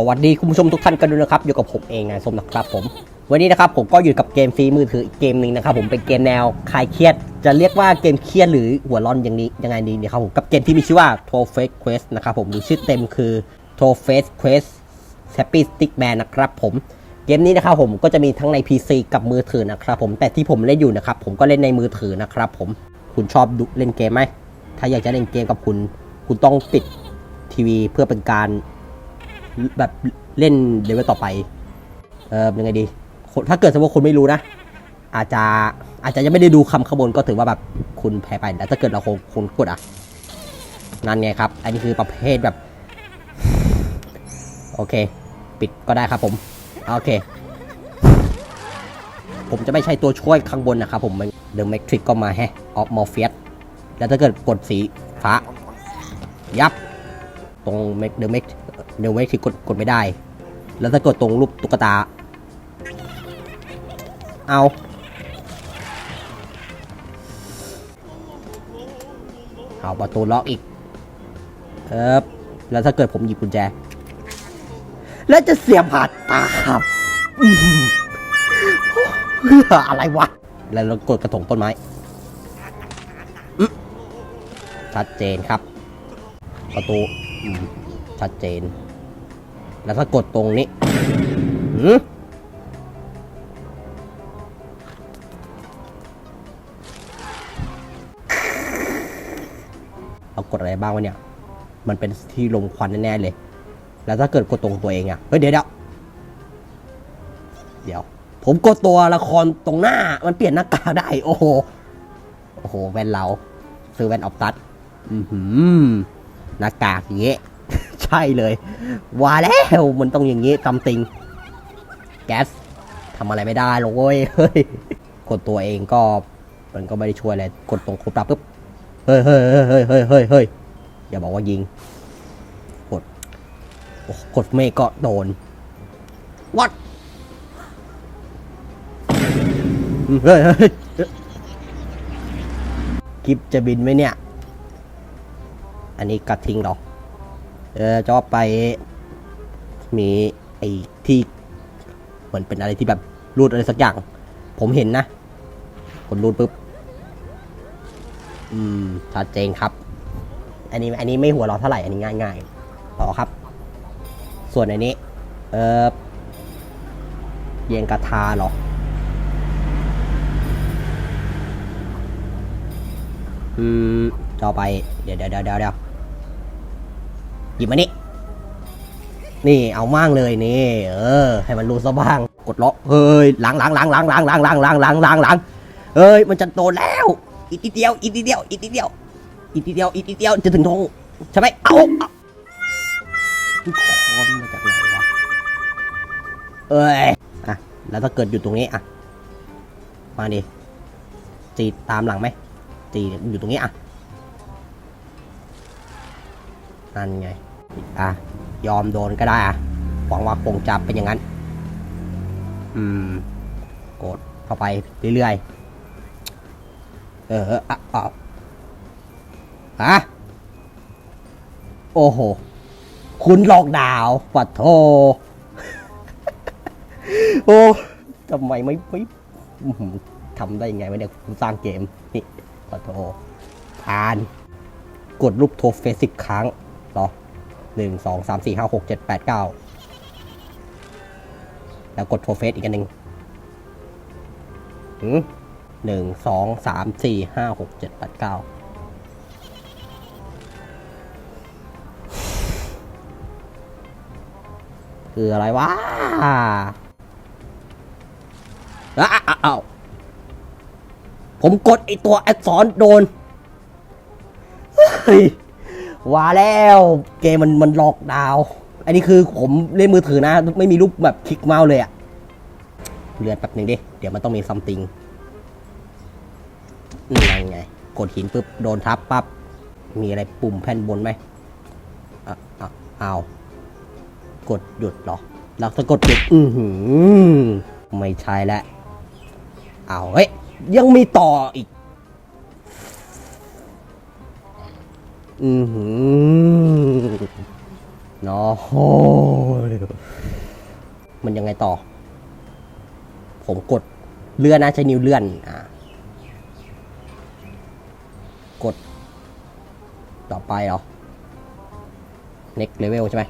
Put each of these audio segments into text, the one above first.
สวัสดีคุณผู้ชมทุกท่านกันด้วยนะครับอยู่กับผมเองนายสมนะครับผม วันนี้นะครับผมก็อยู่กับเกมฟรีมือถืออีกเกมหนึ่งนะครับผมเป็นเกมแนวคลายเครียด จะเรียกว่าเกมเครียดหรือหัวร้อนอย่างนี้ยังไงดีนี่ครับผมกับเกมที่มีชื่อว่า t o f a c e Quest นะครับผมหรือชื่อเต็มคือ t o f a c e Quest Happy Stick Man นะครับผมเกมนี้นะครับผมก็จะมีทั้งใน PC กับมือถือนะครับผมแต่ที่ผมเล่นอยู่นะครับผมก็เล่นในมือถือนะครับผมคุณชอบเล่นเกมไหมถ้าอยากจะเล่นเกมกับคุณ คุณต้องติดทีวีเพื่อเป็นการ แบบเล่นเลเวลต่อไป เออยังไงดี ถ้าเกิดสมมติว่าคุณไม่รู้นะ อาจจะอาจจะยังไม่ได้ดูคำขางบวนก็ถือว่าแบบคุณแพ้ไปแต่ถ้าเกิดเราคงคุณกดอะ นั่นไงครับ อันนี้คือประเภทแบบ โอเค ปิดก็ได้ครับผม โอเค ผมจะไม่ใช้ตัวช่วยข้างบนนะครับผมเดอะเมทริกก็มาแฮะออฟมอร์เฟียสแล้วถ้าเกิดกดสีฟ้า ยับ ตรงเดอะเมก เดอะเมกที่กดกดไม่ได้ แล้วถ้ากดตรงรูปตุ๊กตา เอาเอาประตูล็อกอีก เออแล้วถ้าเกิดผมหยิบกุญแจ แล้วจะเสียบผ่านตาครับอื้อหือเพื่ออะไรวะ แล้วเรากดกระถงต้นไม้ชัดเจนครับ ประตูชัดเจน แล้วถ้ากดตรงนี้หืมเอากดอะไรบ้างวะเนี่ย มันเป็นที่ลมควันแน่ๆเลย แล้วถ้าเกิดกดตรงตัวเองอะเฮ้ยเดี๋ยวเดี๋ยวเดี๋ยว ผมกดตัวละครตรงหน้า มันเปลี่ยนหน้ากากได้ โอ้โห โอ้โห แว่นเรา ซื้อแว่นออฟตัสอือหือหน้ากากอย่างเงี้ย ใช่เลยว่าแล้วมันต้องอย่างงี้ตำติง แก๊สทำอะไรไม่ได้หรอกเว้ยเฮ้ยกดตัวเองก็มันก็ไม่ได้ช่วยอะไรกดตรงครบตาปุ๊บเฮ้ยเฮ้ยเฮ้ยเฮ้ยเฮ้ยเฮ้ยเฮ้ยอย่าบอกว่ายิง กดกดเมฆก็โดนวัดเฮ้ยเฮ้ยคลิปจะบินไหมเนี่ย อันนี้กระทิงหรอ เออจะไป มีไอ้ที่เหมือนเป็นอะไรที่แบบรูดอะไรสักอย่าง ผมเห็นนะกดรูดปุ๊บ อืมชัดเจนครับ อันนี้อันนี้ไม่หัวเราเท่าไหร่อันนี้ง่ายๆต่อครับ ส่วนอันนี้ เออเยงกระทาหรออืมต่อไป เดี๋ยวเดี๋ยวเดี๋ยวเดี๋ยว หยิบมานี่นี่เอามั่งเลยนี่ เออ ให้มันรู้ซะบ้าง กดล็อกเฮ้ยหลังหลังหลังหลังหลังหลังหลังหลังหลังหลังหลังเฮ้ยมันจะโตแล้ว อีกนิดเดียว อีกนิดเดียว อีกนิดเดียว อีกนิดเดียว อีกนิดเดียวจะถึงธงใช่ไหมเอาเอาทุกคนมาจากไหนวะเอ้ยอะแล้วถ้าเกิดอยู่ตรงนี้อะมาดิจีตามหลังไหมจีอยู่ตรงนี้อะนั่นไง อะ ยอมโดนก็ได้อะหวังว่าคงจะเป็นอย่างนั้น อืม กดเข้าไปเรื่อยๆ เอออะอะฮะโอ้โห คุณหลอกดาวปัดโท โอ้ทำไมไม่ไม่อื้อหือทำได้ยังไงวะเนี่ยคุณสร้างเกม นี่ปัดโทผ่าน กดรูปโทรเฟซสิบครั้งเหรอ หนึ่งสองสามสี่ห้าหกเจ็ดแปดเก้าแล้วกดโทรเฟซอีกอันหนึ่งหืมหนึ่งสองสามสี่ห้าหกเจ็ดแปดเก้าคืออะไรวะอะอะอะอ้าวผมกดไอตัวอักษรโดน เฮ้ย ว่าแล้วเกมมันมันหลอกดาวอันนี้คือผมเล่นมือถือนะ ไม่มีรูปแบบคลิกเมาส์เลยอะเลือนแป๊บหนึ่งดิ เดี๋ยวมันต้องมีซัมติงนี่ไงไงกดหินปุ๊บ โดนทับปั๊บ มีอะไรปุ่มแผ่นบนไหมอะอะเอากดหยุดเหรอแล้วถ้ากดหยุด อือหือ ไม่ใช่แล้วเอาเฮ้ย ยังมีต่ออีก อือหือน้อยมันยังไงต่อ ผมกดเลื่อนนะใช้นิ้วเลื่อนอ่ากด ต่อไปเหรอ next level ใช่ไหม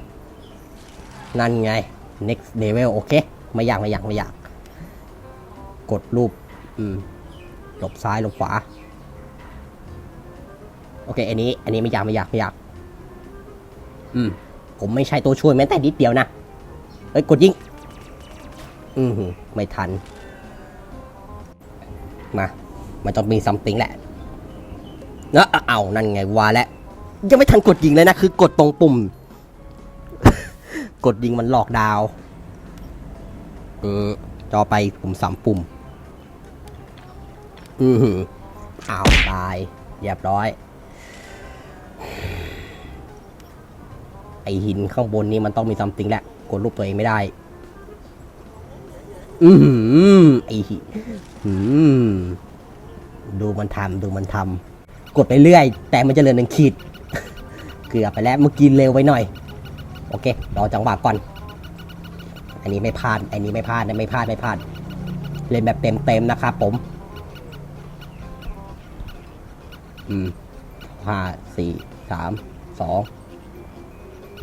นั่นไง next level โอเค ไม่อยากไม่อยากไม่อยาก กดรูป อืมหลบซ้ายหลบขวา โอเคอันนี้ อันนี้ไม่ยากไม่ยากไม่ยาก อืม ผมไม่ใช่ตัวช่วยแม้แต่นิดเดียวนะ เอ้ย กดยิง อือหือไม่ทัน มา มันต้องมีซัมติงแหละเนอะเอานั่นไงว่าแล้วยังไม่ทันกดยิงเลยนะ คือกดตรงปุ่ม กดยิงมันหลอกดาวน์อืมจอไปปุ่มสามปุ่ม อือหืออ้าวตายเรียบร้อย ไอหินข้างบนนี้มันต้องมีซัมติงแหละกดรูปตัวเองไม่ได้ อือหือไอหินอืมดูมันทำดูมันทำกดไปเรื่อย แต่มันจะเหลือหนึ่งขีด เกือบไปแล้วเมื่อกี้เร็วไปหน่อย โอเครอจังหวะก่อน อันนี้ไม่พลาด อันนี้ไม่พลาดนะไม่พลาดไม่พลาด เล่นแบบเต็มเต็มๆนะครับผม อืม ห้าสี่สามสอง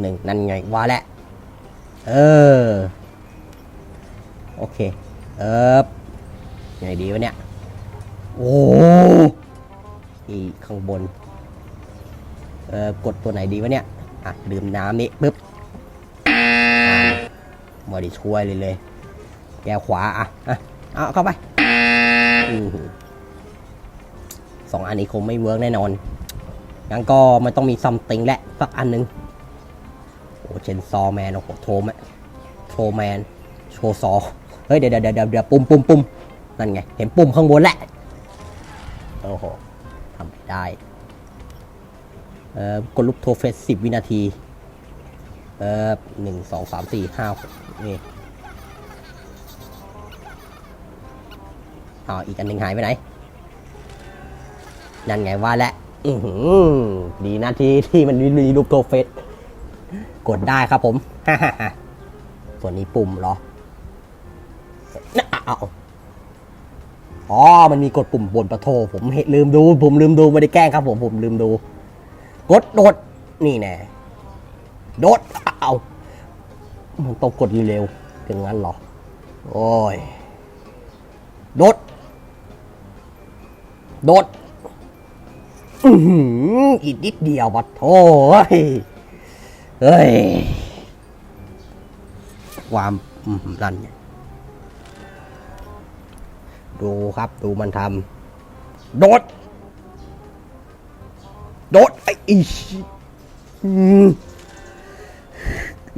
หนึ่งนั่นไงว่าแล้วเออ โอเค เออไงดีวะเนี่ย โอ้อีข้างบน เออกดตัวไหนดีวะเนี่ย อะ ดื่มน้ำนี้ปึ๊บอ่าด้ช่วยเลยเลย แกวขวา อะ อะ เอาเข้าไปอสองอันนี้คงไม่เวิร์กแน่นอน งั้นก็มันต้องมีซัมติงแหละสักอันหนึงโอ้เชนซอแมนโอ้โหโทแมนโทแมนโชซอเฮ้ยเดี๋ยวเดี๋ยวเดี๋ยวเดี๋ยวปุ่มปุ่มปุ่มนั่นไง เห็นปุ่มข้างบนแหละโอ้โหทำไม่ได้เอ่อกดลูกโทรเฟสสิบวินาทีเอ่อหนึ่งสองสามสี่ห้าหกนี่อ้าวอีกอันหนึ่งหายไปไหน นั่นไงว่าแล้ว อือหือดีนะที่ที่มันมีรูปโทรเฟสกดได้ครับผมส่วนนี้ปุ่มเหรอเอาอ๋อ มันมีกดปุ่มบนประโท ผมเห็นลืมดู ผมลืมดูไม่ได้แกล้งครับ ผมผมลืมดู กดโดด นี่แน่โดด เอามันต้องกดเร็วๆอย่างนั้นหรอ โอ้ย โดด โดด อือหืออีกนิดเดียวบัดโถ่เฮ้ย ความอืมนั่นดูครับดูมันทำโดด โดดไอ้อี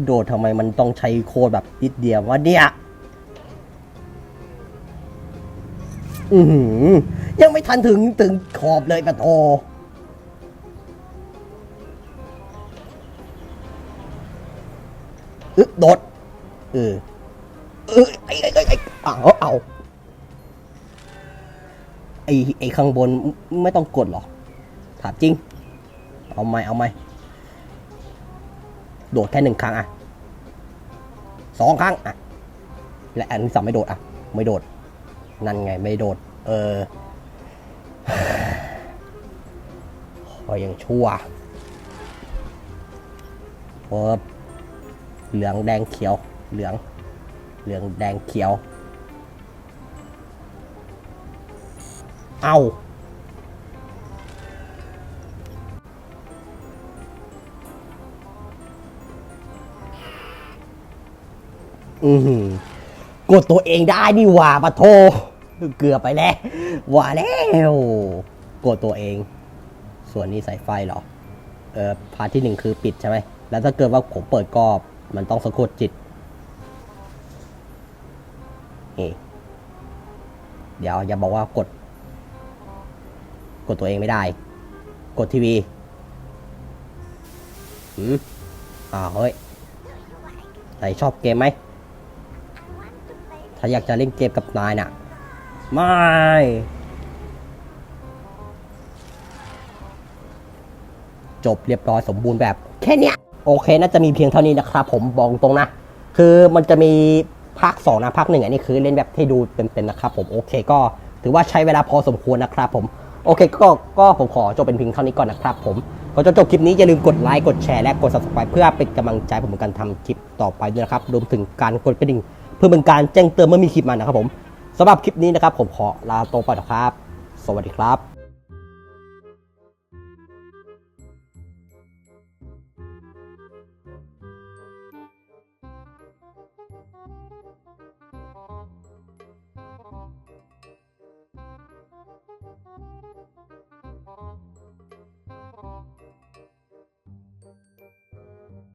โดดทำไมมันต้องใช้โคดแบบนิดเดียววะเนี่ย อือหือ ยังไม่ทันถึงถึงขอบเลยปะโทอึโดดเออเออไอ้ไอ้ไอ้ไอ้เอาเอาไอ้ไอ้ข้างบนไม่ต้องกดหรอถามจริง เอาไหมเอาไหมโดดแค่หนึ่งครั้งอะสองครั้งอะและอันที่สามไม่โดดอะไม่โดด นั่นไงไม่โดด เออ พอยังชั่วเปิบเหลืองแดงเขียว เหลือง เหลืองแดงเขียว เอาอือหือกดตัวเองได้นี่ว่าปะโท เกือบไปแล้ว ว่าแล้ว กดตัวเอง ส่วนนี้สายไฟเหรอ เออพาร์ทที่หนึ่งคือปิดใช่ไหม แล้วถ้าเกิดว่าผมเปิดก็มันต้องสะกดจิต นี่ เดี๋ยวอย่าบอกว่ากด กดตัวเองไม่ได้ กดทีวีหืมอ่าเฮ้ยไหนชอบเกมไหม ถ้าอยากจะเล่นเกมกับนายน่ะ ไม่ จบเรียบร้อยสมบูรณ์แบบ แค่เนี้ยโอเคน่าจะมีเพียงเท่านี้นะครับผมบอกตรงนะ คือมันจะมีภาค2นะภาคหนึ่งอันนี้คือเล่นแบบให้ดูเต็มๆนะครับผมโอเคก็ถือว่าใช้เวลาพอสมควรนะครับผมโอเคก็ก็ผมขอจบเป็นเพียงเท่านี้ก่อนนะครับผมก่อนจะจบคลิปนี้อย่าลืมกดไลค์กดแชร์และกด subscribe เพื่อเป็นกำลังใจผมในการทำคลิปต่อไปด้วยนะครับรวมถึงการกดกระดิ่ง เพื่อเป็นการแจ้งเตือนเมื่อมีคลิปมานะครับผมสำหรับคลิปนี้นะครับผมขอลาตัวไปนะครับ สวัสดีครับ